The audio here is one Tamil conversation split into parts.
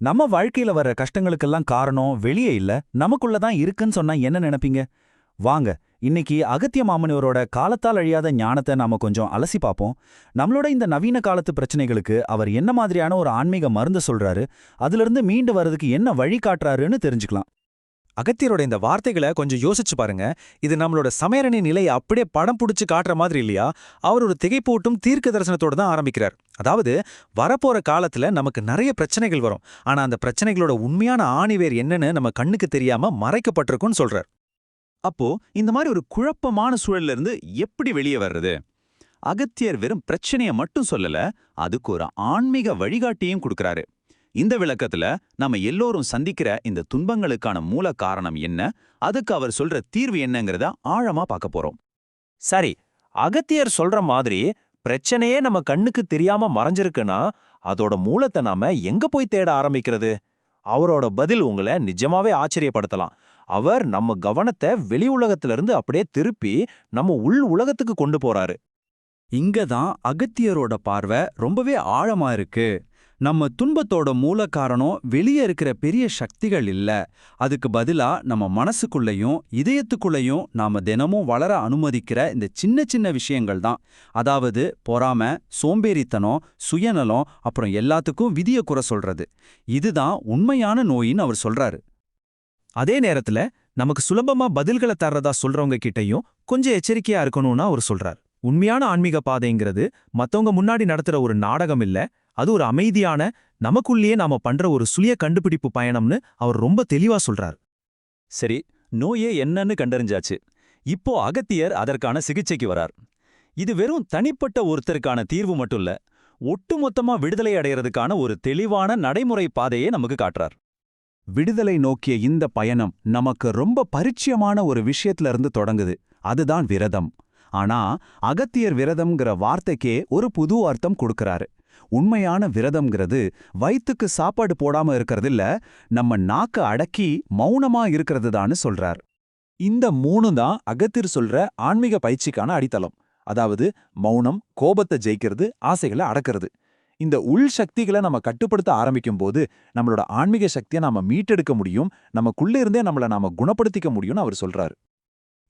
நம்ம வாழ்க்கையில வர கஷ்டங்களுக்கெல்லாம் காரணம் வெளியே இல்ல நமக்குள்ள தான் இருக்குன்னு சொன்னா என்ன நினைப்பீங்க? வாங்க இன்னைக்கு அகத்திய மாமனிவரோட காலத்தால் அழியாத ஞானத்தை நாம கொஞ்சம் அலசி பார்ப்போம் நம்மளோட இந்த நவீன காலத்து பிரச்சனைகளுக்கு அவர் என்ன மாதிரியான ஒரு ஆன்மீக மருந்து சொல்றாரு? அதிலிருந்து மீண்டு வர்றதுக்கு என்ன வழி காட்டுறாருன்னு தெரிஞ்சுக்கலாம். அகத்தியரோட இந்த வார்த்தைகளை கொஞ்சம் யோசிச்சு பாருங்க. இது நம்மளோட சமையரணி நிலையை அப்படியே படம் பிடிச்சு காட்டுற மாதிரி இல்லையா? அவர் ஒரு திகைப்பூட்டும் தீர்க்க தரிசனத்தோட தான் ஆரம்பிக்கிறார். அதாவது வரப்போற காலத்துல நமக்கு நிறைய பிரச்சனைகள் வரும். ஆனா அந்த பிரச்சனைகளோட உண்மையான ஆணிவேர் என்னன்னு நம்ம கண்ணுக்கு தெரியாம மறைக்கப்பட்டிருக்கும்னு சொல்றார். அப்போ இந்த மாதிரி ஒரு குழப்பமான சூழல்ல இருந்து எப்படி வெளியே வர்றது? அகத்தியர் வெறும் பிரச்சனைய மட்டும் சொல்லல அதுக்கு ஒரு ஆன்மீக வழிகாட்டியும் கொடுக்கறாரு. இந்த விளக்கத்துல நம்ம எல்லோரும் சந்திக்கிற இந்த துன்பங்களுக்கான மூல காரணம் என்ன? அதுக்கு அவர் சொல்ற தீர்வு என்னங்கிறத ஆழமா பார்க்க போறோம். சரி அகத்தியர் சொல்ற மாதிரி பிரச்சனையே நம்ம கண்ணுக்கு தெரியாம மறைஞ்சிருக்குன்னா அதோட மூலத்தை நாம எங்க போய் தேட ஆரம்பிக்கிறது? அவரோட பதில் உங்களை நிஜமாவே ஆச்சரியப்படுத்தலாம். அவர் நம்ம கவனத்தை வெளி உலகத்திலிருந்து அப்படியே திருப்பி நம்ம உள் உலகத்துக்கு கொண்டு போறாரு. இங்க தான் அகத்தியரோட பார்வை ரொம்பவே ஆழமா இருக்கு. நம்ம துன்பத்தோட மூல காரணம் வெளியே இருக்கிற பெரிய சக்திகள் இல்ல. அதுக்கு பதிலா நம்ம மனசுக்குள்ளேயும் இதயத்துக்குள்ளேயும் நாம தினமும் வளர அனுமதிக்கிற இந்த சின்ன சின்ன விஷயங்கள் தான். அதாவது பொறாம சோம்பேறித்தனம் சுயநலம் அப்புறம் எல்லாத்துக்கும் விதிய குறை சொல்றது. இதுதான் உண்மையான நோயின்னு அவர் சொல்றாரு. அதே நேரத்துல நமக்கு சுலபமா பதில்களை தர்றதா சொல்றவங்க கிட்டயும் கொஞ்சம் எச்சரிக்கையா இருக்கணும்னு அவர் சொல்றார். உண்மையான ஆன்மீக பாதைங்கிறது மத்தவங்க முன்னாடி நடத்துற ஒரு நாடகம் இல்ல அது ஒரு அமைதியான நமக்குள்ளேயே நாம பண்ற ஒரு சுய கண்டுபிடிப்பு பயணம்னு அவர் ரொம்ப தெளிவா சொல்றார். சரி நோயே என்னன்னு கண்டறிஞ்சாச்சு. இப்போ அகத்தியர் அதற்கான சிகிச்சைக்கு வரார். இது வெறும் தனிப்பட்ட ஒருத்தருக்கான தீர்வு மட்டும் இல்ல ஒட்டுமொத்தமா விடுதலை அடையறதுக்கான ஒரு தெளிவான நடைமுறை பாதையை நமக்கு காட்டுறார். விடுதலை நோக்கிய இந்த பயணம் நமக்கு ரொம்ப பரிச்சயமான ஒரு விஷயத்துல இருந்து தொடங்குது. அதுதான் விரதம். ஆனா அகத்தியர் விரதம்ங்கிற வார்த்தைக்கே ஒரு புது அர்த்தம் கொடுக்கறாரு. உண்மையான விரதம்ங்கிறது வயித்துக்கு சாப்பாடு போடாம இருக்கிறது இல்ல நம்ம நாக்க அடக்கி மௌனமா இருக்கிறது தான்னு சொல்றார். இந்த மூணு தான் அகத்தியர் சொல்ற ஆன்மீக பயிற்சிக்கான அடித்தளம். அதாவது மௌனம் கோபத்தை ஜெயிக்கிறது ஆசைகளை அடக்கிறது. இந்த உள் சக்திகளை நம்ம கட்டுப்படுத்த ஆரம்பிக்கும் போது நம்மளோட ஆன்மீக சக்தியை நாம மீட்டெடுக்க முடியும் நமக்குள்ள இருந்தே நம்மள நாம குணப்படுத்திக்க முடியும்னு அவர் சொல்றாரு.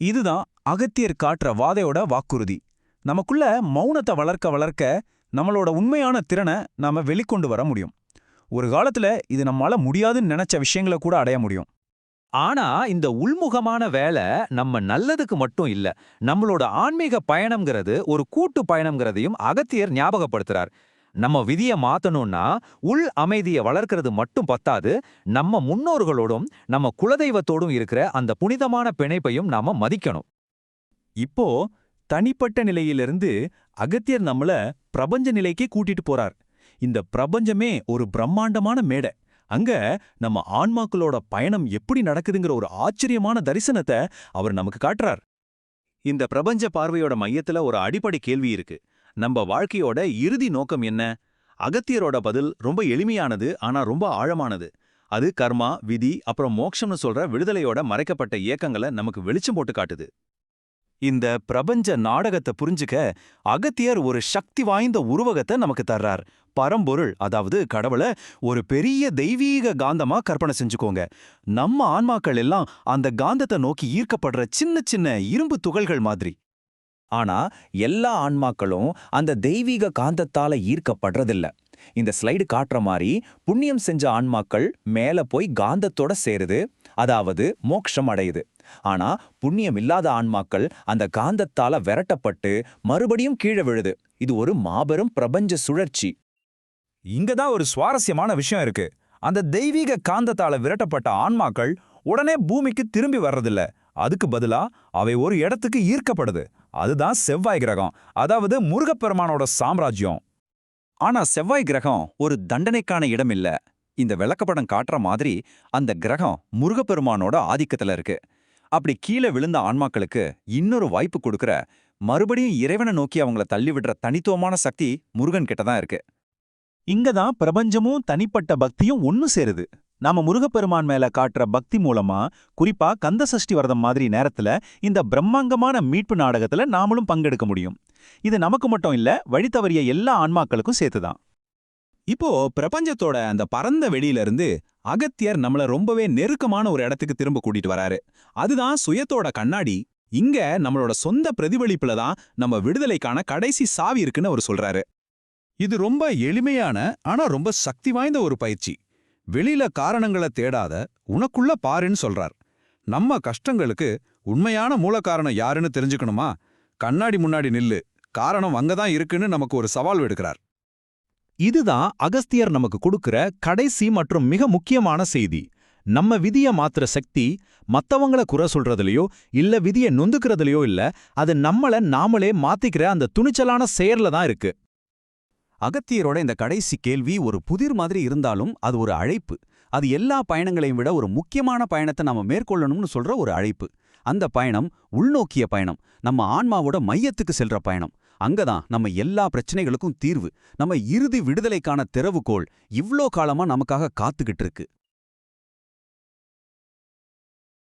இதுதான் அகத்தியர் காட்டுற வாதையோட வாக்குறுதி. நமக்குள்ள மௌனத்தை வளர்க்க வளர்க்க நம்மளோட உண்மையான திறனை நாம வெளிக்கொண்டு வர முடியும். ஒரு காலத்துல இது நம்மளால முடியாதுன்னு நினைச்ச விஷயங்களை கூட அடைய முடியும். ஆனா இந்த உள்முகமான வேலை நம்ம நல்லதுக்கு மட்டும் இல்ல நம்மளோட ஆன்மீக பயணம்ங்கிறது ஒரு கூட்டு பயணம்ங்கிறதையும் அகத்தியர் ஞாபகப்படுத்துறார். நம்ம விதிய மாத்தணும்னா உள் அமைதியை வளர்க்கறது மட்டும் பத்தாது நம்ம முன்னோர்களோடும் நம்ம குலதெய்வத்தோடும் இருக்கிற அந்த புனிதமான பிணைப்பையும் நாம மதிக்கணும். இப்போ தனிப்பட்ட நிலையிலிருந்து அகத்தியர் நம்மள பிரபஞ்ச நிலைக்கே கூட்டிட்டு போறார். இந்த பிரபஞ்சமே ஒரு பிரம்மாண்டமான மேடை. அங்க நம்ம ஆன்மாக்களோட பயணம் எப்படி நடக்குதுங்கிற ஒரு ஆச்சரியமான தரிசனத்தை அவர் நமக்கு காட்டுறார். இந்த பிரபஞ்ச பார்வையோட மையத்துல ஒரு அடிப்படை கேள்வி இருக்கு. நம்ம வாழ்க்கையோட இறுதி நோக்கம் என்ன? அகத்தியரோட பதில் ரொம்ப எளிமையானது ஆனா ரொம்ப ஆழமானது. அது கர்மா விதி அப்புறம் மோட்சம்னு சொல்ற விடுதலையோட மறைக்கப்பட்ட இயக்கங்களை நமக்கு வெளிச்சம் போட்டு காட்டுது. இந்த பிரபஞ்ச நாடகத்தை புரிஞ்சுக்க அகத்தியர் ஒரு சக்தி வாய்ந்த உருவகத்தை நமக்கு தர்றார். பரம்பொருள் அதாவது கடவுளை ஒரு பெரிய தெய்வீக காந்தமா கற்பனை செஞ்சுக்கோங்க. நம்ம ஆன்மாக்கள் எல்லாம் அந்த காந்தத்தை நோக்கி ஈர்க்கப்படுற சின்ன சின்ன இரும்பு துகள்கள் மாதிரி. ஆனா எல்லா ஆன்மாக்களும் அந்த தெய்வீக காந்தத்தால ஈர்க்கப்படுறதில்ல. இந்த ஸ்லைடு காட்டுற மாதிரி புண்ணியம் செஞ்ச ஆன்மாக்கள் மேல போய் காந்தத்தோட சேருது. அதாவது மோட்சம் அடையுது. ஆனா புண்ணியம் இல்லாத ஆன்மாக்கள் அந்த காந்தத்தால விரட்டப்பட்டு மறுபடியும் கீழே விழுது. இது ஒரு மாபெரும் பிரபஞ்ச சுழற்சி. இங்க தான் ஒரு சுவாரஸ்யமான விஷயம் இருக்கு. அந்த தெய்வீக காந்தத்தால விரட்டப்பட்ட ஆன்மாக்கள் உடனே பூமிக்கு திரும்பி வர்றதில்ல. அதுக்கு பதிலா அவை ஒரு இடத்துக்கு ஈர்க்கப்படுது. அதுதான் செவ்வாய் கிரகம். அதாவது முருகப்பெருமானோட சாம்ராஜ்யம். ஆனா செவ்வாய் கிரகம் ஒரு தண்டனைக்கான இடம் இல்ல. இந்த விளக்கப்படம் காட்டுற மாதிரி அந்த கிரகம் முருகப்பெருமானோட ஆதிக்கத்துல இருக்கு. அப்படி கீழே விழுந்த ஆன்மாக்களுக்கு இன்னொரு வாய்ப்பு கொடுக்கற மறுபடியும் இறைவனை நோக்கி அவங்கள தள்ளிவிடுற தனித்துவமான சக்தி முருகன் கிட்ட தான் இருக்கு. இங்க தான் பிரபஞ்சமும் தனிப்பட்ட பக்தியும் ஒன்னு சேருது. நாம முருகப்பெருமான் மேல காட்டுற பக்தி மூலமா குறிப்பா கந்த சஷ்டி வரதம் மாதிரி நேரத்துல இந்த பிரம்மாங்கமான மீட்பு நாடகத்துல நாமளும் பங்கெடுக்க முடியும். இது நமக்கு மட்டும் இல்ல வழி தவறிய எல்லா ஆன்மாக்களுக்கும் சேர்த்துதான். இப்போ பிரபஞ்சத்தோட அந்த பரந்த வெளியிலிருந்து அகத்தியர் நம்மள ரொம்பவே நெருக்கமான ஒரு இடத்துக்கு திரும்ப கூட்டிட்டு வராரு. அதுதான் சுயத்தோட கண்ணாடி. இங்க நம்மளோட சொந்த பிரதிபலிப்புல தான் நம்ம விடுதலைக்கான கடைசி சாவி இருக்குன்னு அவர் சொல்றாரு. இது ரொம்ப எளிமையான ஆனா ரொம்ப சக்தி வாய்ந்த ஒரு பயிற்சி. வெளியில காரணங்களை தேடாத உனக்குள்ள பாருன்னு சொல்றார். நம்ம கஷ்டங்களுக்கு உண்மையான மூல காரணம் யாருன்னு தெரிஞ்சுக்கணுமா? கண்ணாடி முன்னாடி நில்லு. காரணம் அங்கதான் இருக்குன்னு நமக்கு ஒரு சவால் எடுக்கிறார் இதுதான் அகஸ்தியர் நமக்கு கொடுக்கிற கடைசி மற்றும் மிக முக்கியமான செய்தி. நம்ம விதிய மாத்துற சக்தி மத்தவங்கள குறை சொல்றதுலயோ இல்ல விதிய நொந்துக்கிறதுலையோ இல்ல அது நம்மள நாமளே மாத்திக்கிற அந்த துணிச்சலான செயல்ல தான் இருக்கு. அகத்தியரோட இந்த கடைசி கேள்வி ஒரு புதிர் மாதிரி இருந்தாலும் அது ஒரு அழைப்பு. அது எல்லா பயணங்களையும் விட ஒரு முக்கியமான பயணத்தை நாம மேற்கொள்ளணும்னு சொல்ற ஒரு அழைப்பு. அந்த பயணம் உள்நோக்கிய பயணம் நம்ம ஆன்மாவோட மையத்துக்கு செல்ற பயணம். அங்கதான் நம்ம எல்லா பிரச்சனைகளுக்கும் தீர்வு. நம்ம இறுதி விடுதலைக்கான திறவுகோள் இவ்ளோ காலமா நமக்காக காத்துக்கிட்டு இருக்கு.